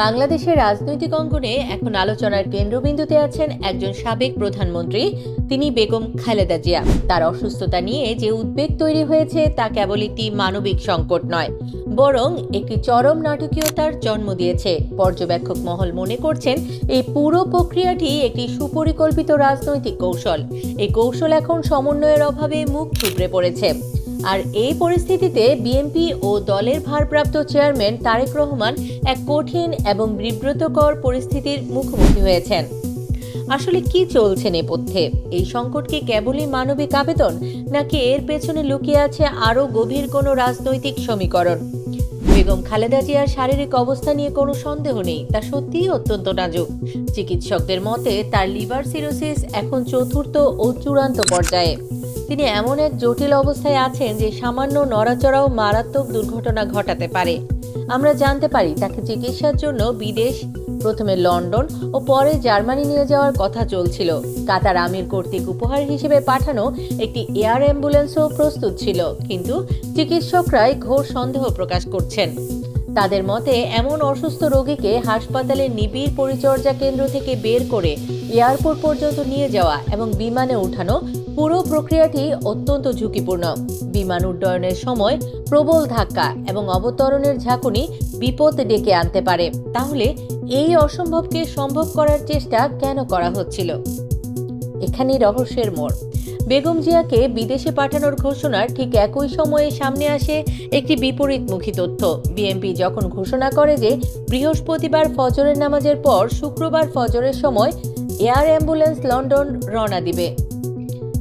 বাংলাদেশের রাজনৈতিক অঙ্গনে এখন আলোচনার কেন্দ্রবিন্দুতে আছেন একজন সাবেক প্রধানমন্ত্রী, তিনি বেগম খালেদা জিয়া। তার অসুস্থতা নিয়ে যে উদ্বেগ তৈরি হয়েছে তা কেবল একটি মানবিক সংকট নয়, বরং একটি চরম নাটকীয়তার জন্ম দিয়েছে। পর্যবেক্ষক মহল মনে করছেন, এই পুরো প্রক্রিয়াটি একটি সুপরিকল্পিত রাজনৈতিক কৌশল। এই কৌশল এখন সমন্বয়ের অভাবে মুখ থুবড়ে পড়েছে। আর এই পরিস্থিতিতে বিএনপি ও দলের ভারপ্রাপ্ত চেয়ারম্যান তারেক রহমান এক কঠিন এবং বিব্রতকর পরিস্থিতির মুখোমুখি হয়েছেন। আসলে কি চলছে নেপথ্যে? এই সংকট কি কেবলই মানবিক আবেদন, নাকি এর পেছনে লুকিয়ে আছে আরও গভীর কোনো রাজনৈতিক সমীকরণ? বেগম খালেদা জিয়ার শারীরিক অবস্থা নিয়ে কোনো সন্দেহ নেই, তা সত্যিই অত্যন্ত নাজুক। চিকিৎসকদের মতে, তার লিভার সিরোসিস এখন চতুর্থ ও চূড়ান্ত পর্যায়ে। তিনি এমন এক জটিল অবস্থায় আছেন যে সামান্য নড়াচড়াও মারাত্মক দুর্ঘটনা ঘটাতে পারে। আমরা জানতে পারি তাকে চিকিৎসার জন্য বিদেশ, প্রথমে লন্ডন ও পরে জার্মানি নিয়ে যাওয়ার কথা চলছিল। কাতার আমির কর্তৃক উপহার হিসেবে পাঠানো একটি এয়ার অ্যাম্বুলেন্সও প্রস্তুত ছিল, কিন্তু চিকিৎসকরাই ঘোর সন্দেহ প্রকাশ করছেন। তাদের মতে, এমন অসুস্থ রোগীকে হাসপাতালের নিবিড় পরিচর্যা কেন্দ্র থেকে বের করে এয়ারপোর্ট পর্যন্ত নিয়ে যাওয়া এবং বিমানে উঠানো পুরো প্রক্রিয়াটি অত্যন্ত ঝুঁকিপূর্ণ। বিমান উড্ডয়নের সময় প্রবল ধাক্কা এবং অবতরণের ঝাঁকুনি বিপদ ডেকে আনতে পারে। তাহলে এই অসম্ভবকে সম্ভব করার চেষ্টা কেন করা হচ্ছিল? এখানেই রহস্যের মোড়। বেগম জিয়াকে বিদেশে পাঠানোর ঘোষণার ঠিক একই সময়ে সামনে আসে একটি বিপরীতমুখী তথ্য। বিএনপি যখন ঘোষণা করে যে বৃহস্পতিবার ফজরের নামাজের পর শুক্রবার ফজরের সময় এয়ার অ্যাম্বুলেন্স লন্ডন রওনা দিবে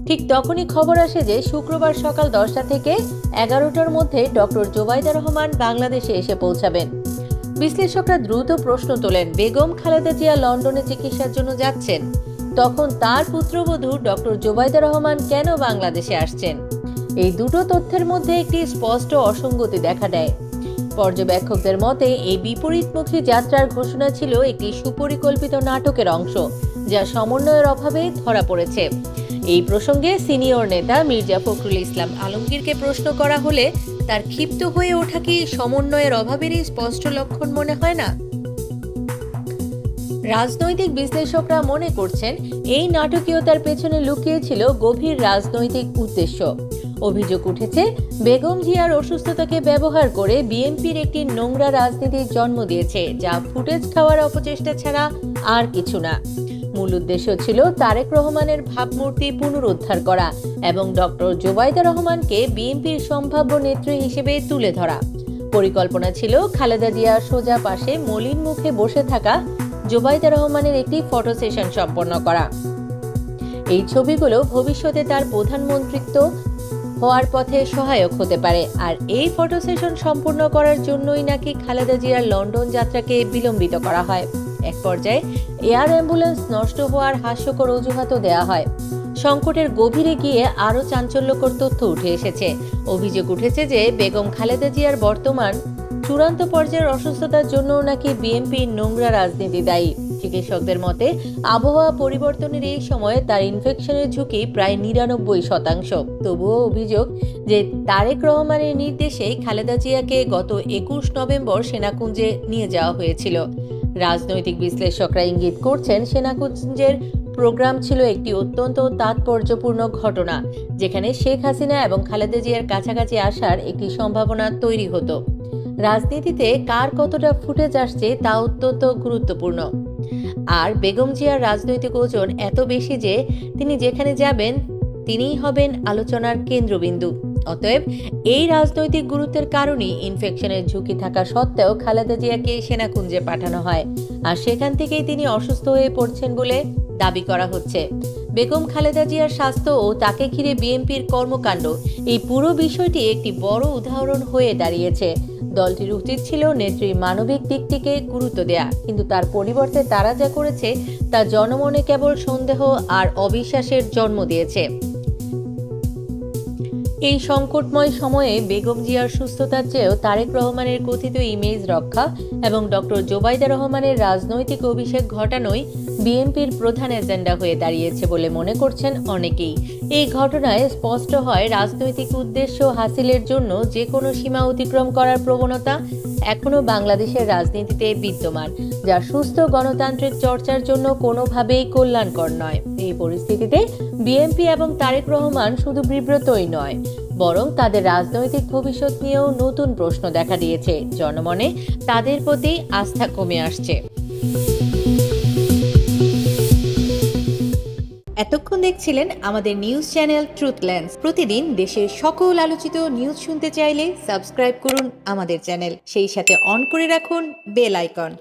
ঠিক তখনই খবর আসে যে শুক্রবার সকাল দশটা থেকে এগারোটার মধ্যে ডক্টর জোবাইদা রহমান বাংলাদেশে এসে পৌঁছাবেন। বিশ্লেষকরা দ্রুত প্রশ্ন তোলেন, বেগম খালেদা জিয়া লন্ডনে চিকিৎসার জন্য যাচ্ছেন? তখন তার পুত্রবধূ ডক্টর জোবাইদা রহমান কেন বাংলাদেশে আসছেন? এই দুটো তথ্যের মধ্যে একটি স্পষ্ট অসঙ্গতি দেখা দেয়। পর্যবেক্ষকদের মতে, এই বিপরীতমুখী যাত্রার ঘোষণা ছিল একটি সুপরিকল্পিত নাটকের অংশ, যা সমন্বয়ের অভাবে ধরা পড়েছে। এই প্রসঙ্গে সিনিয়র নেতা মির্জা ফখরুল ইসলাম আলমগীরকে প্রশ্ন করা হলে, তার ক্ষিপ্ত হয়ে ওঠা কি সমন্বয়ের অভাবেরই স্পষ্ট লক্ষণ মনে হয় না? রাজনৈতিক বিশ্লেষকরা মনে করছেন, এই নাটকীয়তার পেছনে লুকিয়েছিল গভীর রাজনৈতিক উদ্দেশ্য। অভিযোগ উঠেছে, বেগম জিয়ার অসুস্থতাকে ব্যবহার করে বিএনপির একটি নোংরা রাজনীতির জন্ম দিয়েছে, যা ফুটেজ খাওয়ার অপচেষ্টা ছাড়া আর কিছু না। মূল উদ্দেশ্য ছিল তারেক রহমানের ভাবমূর্তি পুনরুদ্ধার করা এবং ডক্টর জোবাইদা রহমানকে বিএনপির সম্ভাব্য নেত্রী হিসেবে তুলে ধরা। পরিকল্পনা ছিল খালেদা জিয়ার সোজা পাশে মলিন মুখে বসে থাকা জোবাইদা রহমানের একটি ফটো সেশন সম্পন্ন করা। এই ছবিগুলো ভবিষ্যতে তার প্রধানমন্ত্রিত্ব হওয়ার পথে সহায়ক হতে পারে আর এই ফটো সেশন সম্পূর্ণ করার জন্যই নাকি খালেদা জিয়ার লন্ডন যাত্রাকে বিলম্বিত করা হয়। এক পর্যায়ে এয়ার অ্যাম্বুলেন্স নষ্ট হওয়ার হাস্যকর অজুহাতও দেওয়া হয়। সংকটের গভীরে গিয়ে আরও চাঞ্চল্যকর তথ্য উঠে এসেছে। অভিযোগ উঠেছে যে বেগম খালেদা জিয়ার বর্তমান চূড়ান্ত পর্যায়ের অসুস্থতার জন্য নাকি বিএনপির নোংরা রাজনীতি দায়ী। চিকিৎসকদের মতে, আবহাওয়া পরিবর্তনের এই সময়ে তার ইনফেকশনের ঝুঁকি প্রায় নিরানব্বই শতাংশ। তবুও অভিযোগ যে তারেক রহমানের নির্দেশে খালেদা জিয়াকে গত একুশ নভেম্বর সেনাকুঞ্জে নিয়ে যাওয়া হয়েছিল। রাজনৈতিক বিশ্লেষকরা ইঙ্গিত করছেন সেনাকুঞ্জের প্রোগ্রাম ছিল একটি অত্যন্ত তাৎপর্যপূর্ণ ঘটনা, যেখানে শেখ হাসিনা এবং খালেদা জিয়ার কাছাকাছি আসার একটি সম্ভাবনা তৈরি হতো। রাজনীতিতে কার কতটা ফুটেজ আসছে তা অত্যন্ত গুরুত্বপূর্ণ। আর বেগম জিয়ার রাজনৈতিক ওজন এত বেশি যে তিনি যেখানে যাবেন, তিনিই হবেন আলোচনার কেন্দ্রবিন্দু। অতএব এই রাজনৈতিক গুরুত্বের কারণে ইনফেকশনের ঝুঁকি থাকা সত্ত্বেও খালেদা জিয়াকে সেনাকুঞ্জে পাঠানো হয়। আর সেখান থেকেই তিনি অসুস্থ হয়ে পড়ছেন বলে দাবি করা হচ্ছে। বেগম খালেদা জিয়ার স্বাস্থ্য ও তাকে ঘিরে বিএনপির কর্মকাণ্ড এই পুরো বিষয়টি একটি বড় উদাহরণ হয়ে দাঁড়িয়েছে। দলটির উচিত ছিল নেত্রীর মানবিক দিকটিকে গুরুত্ব দেয়া, কিন্তু তার পরিবর্তে তারা যা করেছে তা জনমনে কেবল সন্দেহ আর অবিশ্বাসের জন্ম দিয়েছে। এই সংকটময় সময়ে বেগম জিয়ার সুস্থতার চেয়েও তারেক রহমানের কথিত ইমেজ রক্ষা এবং ডক্টর জোবাইদা রহমানের রাজনৈতিক অভিষেক ঘটানোই বিএনপির প্রধান এজেন্ডা হয়ে দাঁড়িয়েছে বলে মনে করছেন অনেকেই। এই ঘটনায় স্পষ্ট হয় রাজনৈতিক উদ্দেশ্য হাসিলের জন্য যে কোনো সীমা অতিক্রম করার প্রবণতা এখনও বাংলাদেশের রাজনীতিতে বিদ্যমান, যা সুস্থ গণতান্ত্রিক চর্চার জন্য কোনোভাবেই কল্যাণকর নয়। এই পরিস্থিতিতে বিএনপি এবং তারেক রহমান শুধু বিব্রতই নয়, বরং তাদের রাজনৈতিক ভবিষ্যৎ নিয়েও নতুন প্রশ্ন দেখা দিয়েছে। জনমনে তাদের প্রতি আস্থা কমে আসছে। এতক্ষণ দেখছিলেন আমাদের নিউজ চ্যানেল ট্রুথল্যান্ডস প্রতিদিন দেশের সকল আলোচিত নিউজ শুনতে চাইলে সাবস্ক্রাইব করুন আমাদের চ্যানেল। সেই সাথে অন করে রাখুন বেল আইকন।